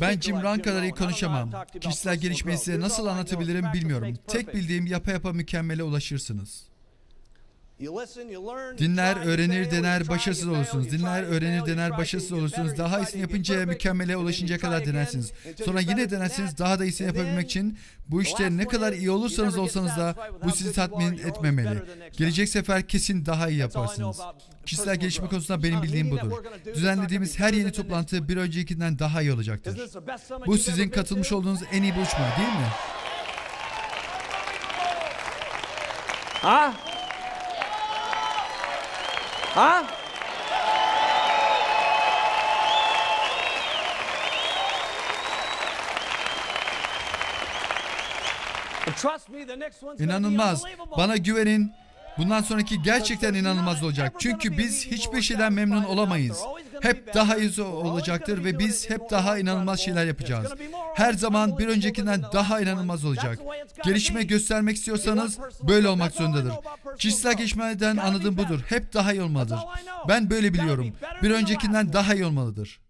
Ben Jim Rohn kadar iyi konuşamam. Kişisel gelişmeyi size nasıl anlatabilirim bilmiyorum. Tek bildiğim yapa yapa mükemmele ulaşırsınız. Dinler, öğrenir, dener, başarısız olursunuz. Dinler, öğrenir, dener, başarısız olursunuz. Daha iyisini perfect, mükemmele ulaşıncaya kadar denersiniz. Sonra yine denersiniz. Daha da iyisini yapabilmek için bu işte ne kadar iyi olursanız olsanız da bu sizi tatmin etmemeli. Gelecek sefer kesin daha iyi yaparsınız. Kişisel gelişme konusunda benim bildiğim budur. Düzenlediğimiz her yeni toplantı bir öncekinden daha iyi olacaktır. Bu sizin katılmış olduğunuz en iyi buluşma değil mi? Ha? Ha? And trust me, the next one's gonna be İnanılmaz. Bana güvenin. Bundan sonraki gerçekten inanılmaz olacak. Çünkü biz hiçbir şeyden memnun olamayız. Hep daha iyisi olacaktır ve biz hep daha inanılmaz şeyler yapacağız. Her zaman bir öncekinden daha inanılmaz olacak. Gelişme göstermek istiyorsanız böyle olmak zorundadır. Kişisel gelişmeden anladığım budur. Hep daha iyi olmalıdır. Ben böyle biliyorum. Bir öncekinden daha iyi olmalıdır.